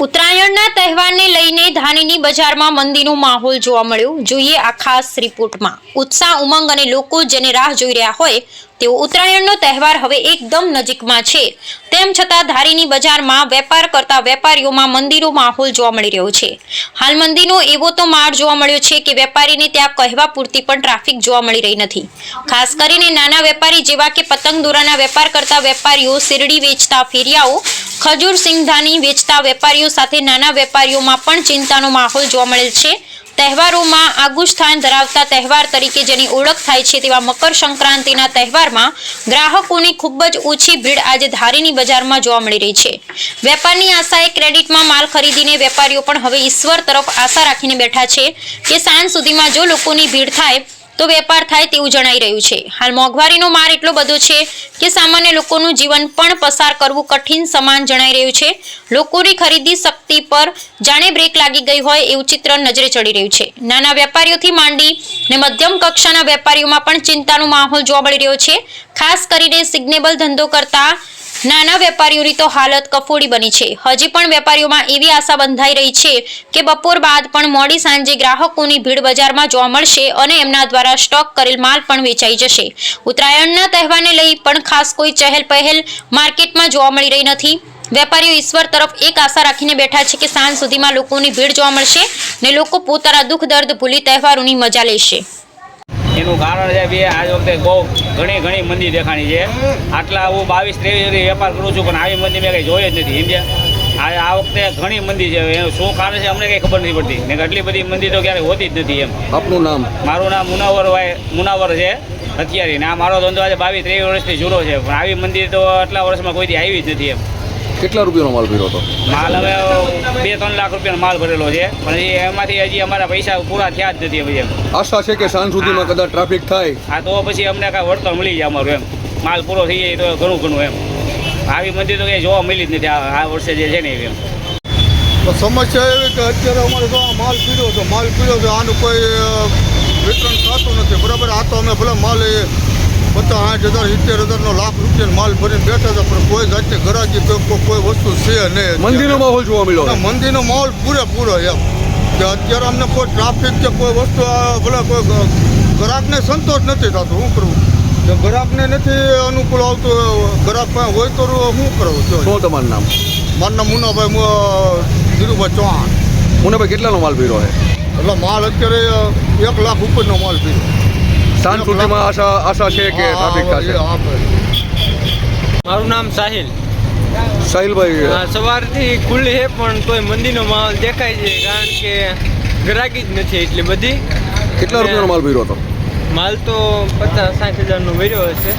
ઉત્તરાયણના તહેવારને લઈને ધાનીની બજારમાં મંદીનો માહોલ જોવા મળ્યો. જોઈએ આ ખાસ રિપોર્ટમાં. ઉત્સાહ, ઉમંગ અને લોકો જેને રાહ જોઈ રહ્યા હોય તેઓ ઉત્તરાયણનો તહેવાર હવે એકદમ નજીકમાં છે. તેમ છતાં ધારીની બજારમાં વેપાર કરતા વેપારીઓમાં મંદિરો માહોલ જોવા મળી રહ્યો છે. હાલ મંદિરનો એવો તો માર જોવા મળ્યો છે કે વેપારીને ત્યાં કહેવા પૂરતી પણ ટ્રાફિક જોવા મળી રહી નથી. ખાસ કરીને નાના વેપારી જેવા કે પતંગ દોરાના વેપાર કરતા વેપારીઓ શેરડી વેચતા ફેરિયાઓ, ખજૂર સિંગધાની વેચતા વેપારીઓ સાથે નાના વેપારીઓમાં પણ ચિંતાનો માહોલ જોવા મળેલ છે. તહેવારોમાં આગું સ્થાન ધરાવતા તહેવાર તરીકે જેની ઓળખ થાય છે તેવા મકર સંક્રાંતિના તહેવારમાં ગ્રાહકોની ખૂબ જ ઓછી ભીડ આજે ધારીની બજારમાં જોવા મળી રહી છે. વેપારની આશાએ ક્રેડિટમાં માલ ખરીદીને વેપારીઓ પણ હવે ઈશ્વર તરફ આશા રાખીને બેઠા છે કે સાંજ સુધીમાં જો લોકોની ભીડ થાય તો વેપાર થાય તેવું જણાઈ રહ્યું છે. હાલ મોંઘવારીનો માર એટલો બધો છે કે સામાન્ય લોકોનું જીવન પણ પસાર કરવું કઠિન સમાન જણાઈ રહ્યું છે. લોકોની ખરીદી શક્તિ પર જાણે બ્રેક લાગી ગઈ હોય એવું ચિત્ર નજરે ચડી રહ્યું છે. નાના વેપારીઓથી માંડી ને મધ્યમ કક્ષાના વેપારીઓમાં પણ ચિંતાનો માહોલ જોવા મળી રહ્યો છે. ખાસ કરીને સિગ્નેબલ ધંધો કરતા નાના વેપારીઓની તો હાલત કફોડી બની છે. હજી પણ વેપારીઓમાં એવી આશા બંધાઈ રહી છે કે બપોર બાદ પણ મોડી સાંજે ગ્રાહકોની ભીડ બજારમાં જોવા મળશે અને એમના દ્વારા સ્ટોક કરેલ માલ પણ વેચાઈ જશે. ઉત્તરાયણના તહેવારને લઈ પણ ખાસ કોઈ ચહેલ પહેલ માર્કેટમાં જોવા મળી રહી નથી. વેપારીઓ ઈશ્વર તરફ એક આશા રાખીને બેઠા છે કે સાંજ સુધીમાં લોકોની ભીડ જોવા મળશે ને લોકો પોતાના દુઃખ દર્દ ભૂલી તહેવારોની મજા લેશે. એનું કારણ છે બે આ વખતે બહુ ઘણી ઘણી મંદી દેખાણી છે. આટલા હું બાવીસ ત્રેવીસ વેપાર કરું છું પણ આવી મંદી મેં કંઈ જોઈ જ નથી સમજ્યા? આ આ વખતે ઘણી મંદી છે. એનું શું કારણ છે અમને કંઈ ખબર નથી પડતી. ને આટલી બધી મંદી તો ક્યારેય હોતી જ નથી એમ. આપનું નામ? મારું નામ મુનાવર ભાઈ મુનાવર છે અત્યારે ને આ મારો ધંધો આજે બાવીસ ત્રેવીસ વર્ષથી જૂનો છે. પણ આવી મંદી તો આટલા વર્ષમાં કોઈથી આવી જ નથી એમ. કેટલા રૂપિયાનો માલ ભર્યો હતો? માલ હવે બે ત્રણ લાખ રૂપિયાનો માલ ભરેલો છે. પણ એ એમાંથી હજી અમારા પૈસા પૂરા થયા જ નથી હવે આશા છે કે સાંજ સુધીમાં કદાચ ટ્રાફિક થાય. આ તો પછી અમને કાંઈ વળતર મળી જાય અમારું એમ. માલ પૂરો થઈ જાય તો ઘણું ઘણું એમ. આવી મંદિર તો કંઈ જોવા મળી જ નથી આ આ વર્ષે જે છે ને એવી એમ. તો સમસ્યા એવી કે અત્યારે અમારે તો માલ પીડ્યો છે. માલ પીડ્યો છે. આનું કોઈ વિતરણ થતું નથી. બરાબર? આ તો અમે ભલે માલ પચાસ આઠ હજાર સિત્તેર હજારનો લાખ રૂપિયાનો માલ ભરીને બેઠા હતા પણ કોઈ જાતની ગરાજી કોઈ કોઈ વસ્તુ છે નહીં મંદિરનો માહોલ જોવા મળ્યો મંદિરનો માહોલ પૂરેપૂરો એમ. કે અત્યારે અમને કોઈ ટ્રાફિક કે કોઈ વસ્તુ ભલે કોઈ ગ્રાહકને સંતોષ નથી થતો શું કરવું કે ગ્રાહકને નથી અનુકૂળ આવતું ગ્રાહક પાસે હોય તો શું કરવું શું તમારું નામ? મારું નામ મુનાભાઈ ધીરુભાઈ ચૌહાણ. મુનાભાઈ કેટલાનો માલ પીરો છે? એટલે માલ અત્યારે એક લાખ ઉપરનો માલ પીધો સાંજ સુધીમાં આશા આશા છે કે ટ્રાફિક થશે. મારું નામ સાહિલ. સાહિલભાઈ હા, સવારથી ખુલ્લી છે પણ તોય મંદીનો માહોલ દેખાય છે કારણ કે ગ્રાહકી જ નથી એટલી બધી. કેટલા રૂપિયાનો માલ ભર્યો હતો? માલ તો પચાસ સાઠ હજારનો ભર્યો હશે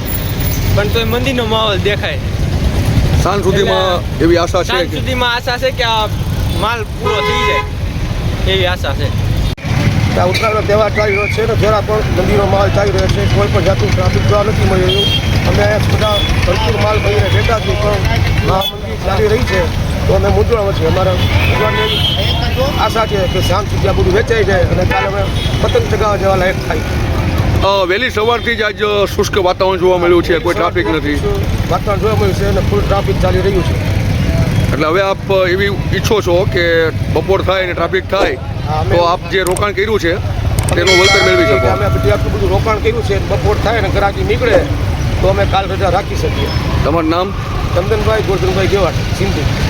પણ તોય મંદીનો માહોલ દેખાય. સાંજ સુધીમાં એવી આશા છે સાંજ સુધીમાં આશા છે કે આ માલ પૂરો થઈ જાય એવી આશા છે. આ ઉત્તરાયણનો તહેવાર ચાલી રહ્યો છે અને જરા પણ મંદિરનો માલ ચાલી રહ્યો છે. કોઈ પણ જાતનું ટ્રાફિક જોવા નથી મળી રહ્યું. અમે બધા ભરપૂર માલ ભરીને બેઠા છીએ પણ આ મંદિર ચાલી રહી છે. તો અમે મૂંઝવણમાં છીએ. અમારા ભગવાનને આશા છે કે શાંત સુધી આ બધું વેચાઈ જાય અને કાલે અમે પતંગ ચગાવવા જવા લાયક થાય. વહેલી સવારથી જ આજ શુષ્ક વાતાવરણ જોવા મળ્યું છે. કોઈ ટ્રાફિક નથી. વાતાવરણ જોવા મળ્યું છે અને ફૂલ ટ્રાફિક ચાલી રહ્યું છે. એટલે હવે આપ એવી ઈચ્છો છો કે બપોર થાય ને ટ્રાફિક થાય તો આપ જે રોકાણ કર્યું છે તેનું વળતર મેળવી શકો. અમે બધી આટલું બધું રોકાણ કર્યું છે બપોર થાય ને ગ્રાહકી નીકળે તો અમે કાલ રજા રાખી શકીએ. તમારું નામ? ચંદનભાઈ ગોરધનભાઈ ગેવાડ સિંધી.